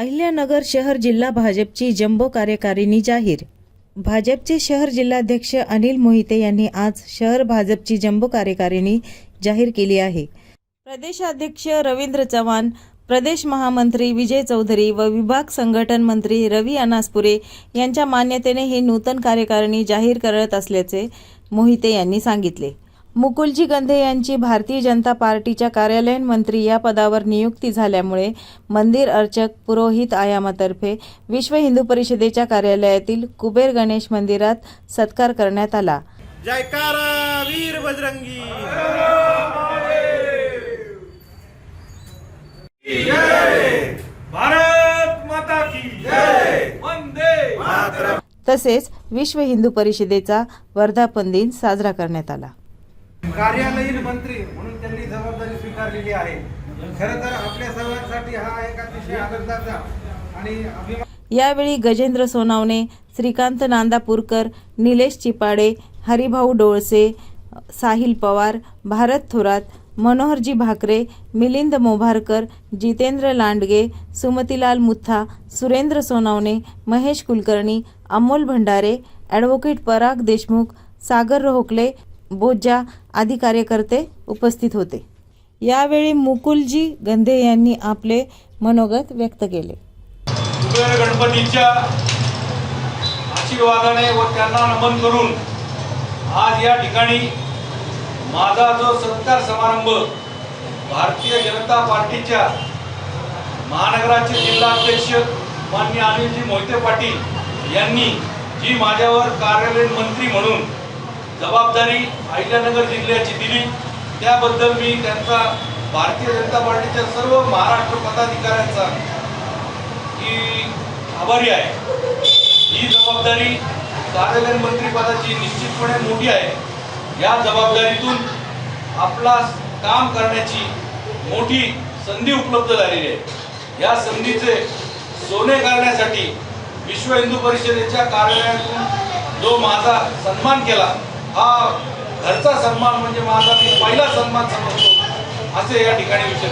अहिल्यानगर शहर जिल्हा भाजपची जम्बो कार्यकारिणी जाहीर. भाजपचे शहर जिल्हाध्यक्ष अनिल मोहिते यांनी आज शहर भाजपची जम्बो कार्यकारिणी जाहीर केली आहे. प्रदेशाध्यक्ष रवींद्र चव्हाण प्रदेश महामंत्री विजय चौधरी व विभाग संघटन मंत्री रवी अनासपुरे यांच्या मान्यतेने ही नूतन कार्यकारिणी जाहीर करत असल्याचे मोहिते यांनी सांगितले. मुकुलजी गंधे यांची भारतीय जनता पार्टीच्या कार्यालयीन मंत्री या पदावर नियुक्ती झाल्यामुळे मंदिर अर्चक पुरोहित आयामातर्फे विश्व हिंदू परिषदेच्या कार्यालयातील कुबेर गणेश मंदिरात सत्कार करण्यात आला. जयकारा वीर बजरंगी। भारत माता की जय वंदे मातरम तसेच विश्व हिंदू परिषदेचा वर्धापन दिन साजरा करण्यात आला. कार्यालयीन मंत्री म्हणून त्यांनी जबाबदारी स्वीकारलेली आहे. खरं तर आपल्या सर्वांसाठी हा एक अतिशय आनंदाचा आणि अभिमान यावेळी गजेंद्र सोनावणे श्रीकांत नांदापूरकर निलेश चिपाडे हरिभाऊ डोळसे साहिल पवार भारत थोरात मनोहरजी भाकरे मिलिंद मोभारकर जितेंद्र लांडगे सुमतीलाल मुथा सुरेंद्र सोनावणे महेश कुलकर्णी अमोल भंडारे ॲडव्होकेट पराग देशमुख सागर रोहकले बोजा आदी कार्यकर्ते उपस्थित होते. यावेळी मुकुलजी गंधे यांनी आपले मनोगत व्यक्त केले. गणपतीच्या आशीर्वादाने व त्यांना नमन करून आज या ठिकाणी माझा जो सत्कार समारंभ भारतीय जनता पार्टीच्या महानगराचे जिल्हाध्यक्ष मान्य अनिलजी मोहिते पाटील यांनी जी माझ्यावर कार्यालयीन मंत्री म्हणून जबाबदारी अहिल्यानगर जिल्ह्याची दिली. त्याबद्दल मी त्यांचा भारतीय जनता पार्टीच्या सर्व महाराष्ट्र पदाधिकाऱ्यांचा की आभारी आहे. ही जबाबदारी कार्यालयीन मंत्रीपदाची निश्चितपणे मोठी आहे. या जबाबदारीतून आपला काम करण्याची मोठी संधी उपलब्ध झालेली आहे. या संधीचे सोने करण्यासाठी विश्व हिंदू परिषदेच्या कार्यालयातून जो माझा सन्मान केला हा घरचा सन्मान म्हणजे माझा मी पहिला सन्मान समजतो. असे या ठिकाणी विषय